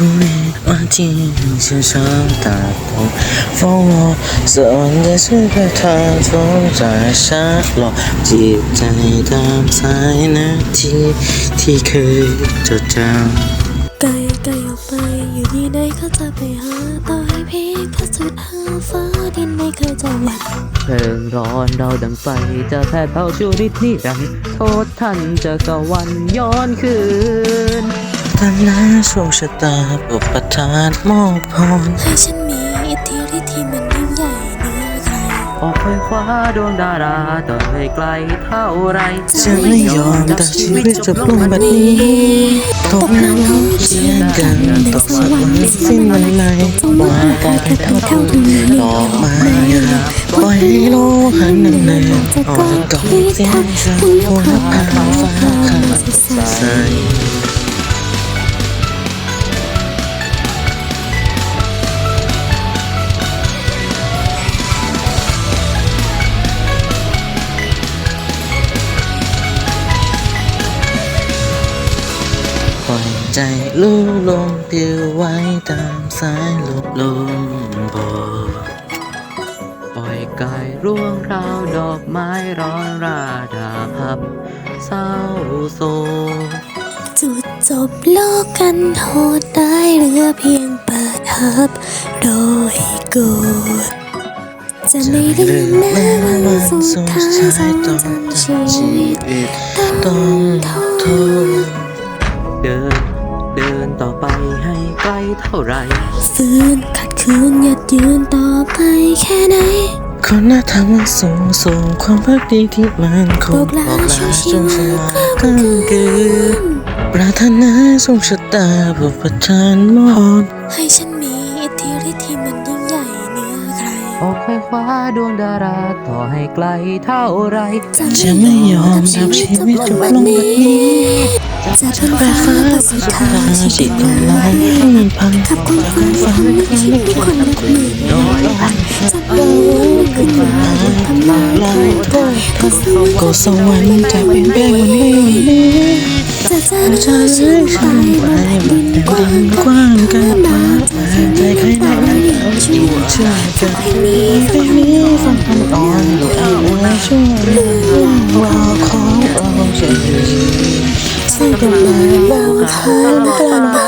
ทุเรศวันที่ฉันช้ำตาตกฟ้องร้องสอนจะช่วยแค่ทางท้องจากชักไกลไกลออกไปอยู่ที่ไหนก็จะไปหาต่อพีกถ้าสุดหาฟ้าดินไม่เคยจะหวั่นเพลิงร้อนเราดังไฟจะแผดเผาชีวิตนิรันดร์โทษท่านจะสวันย้อนคืน ตอนนั้นโชคชะตาบุปทานมอบพรให้ฉันมีอิทธิฤทธิ์ที่มันยิ่งใหญ่เหนือใครออกไปคว้าดวงดาราต่อให้ไกลเท่าไรจะไม่ยอมตัดชีวิตจบลงแบบนี้ตกนรกเช่นกันตกสวรรค์สิ้นวันไหลว่ากลายเป็นเท่าทุนดอกไม้ปล่อยให้โลกหันดำเนินออกจากกองเสียงสาวหัวพาฟ้ ปล่อยใจลู่ลมปลิวไว้ตามสายลมลมโบกปล่อยกายร่วงราวดอกไม้ร้อนราดาพับ เศร้าโศกจุดจบโลกกันโหดได้เหลือเพียงเปิดหับโดยโกรธจะไม่ลืมแม้วันสุดท้ายทรงจำชีวิตต้องทน เดิน เดินต่อไปให้ไกลเท่าไรฝืนขัดขืนหยัดยืนต่อไปแค่ไหนคนหน้าทางมันสูงส่งความพักดีที่มันคบงอกลาชูชีวาก็คือปรารถนาทรงชะตาบุปทานมอบให้ฉันมีอิทธิฤทธิ์ที่มันยิ่งใหญ่เหนือใครออกไปคว้าดวงดาราต่อให้ไกลเท่าไรจะไม่ยอมทำชีวิตจบลงแบบนี้ จะเป็นฟ้าฟ้าประสุสิดท้าธายชีจิวิตตของเราให้มันพังขับความฝันฝันไม่คิดไม่คนนับหมื่นน้อยพันสักวันขึ้นมาทำลายล้างโทษก็สวรรค์ก็สวรรค์จะเป็นแป้งวันนี้วันนี้จะเจอจะเธอชื่นฉัตายไปบนบดินกว้างกว้างกันมาใจใครได้ไหนเอาอยู่เชื่อกันให้มีเพลงนี้ฟังคำอ่อนหลุดเอาช่วย ขอ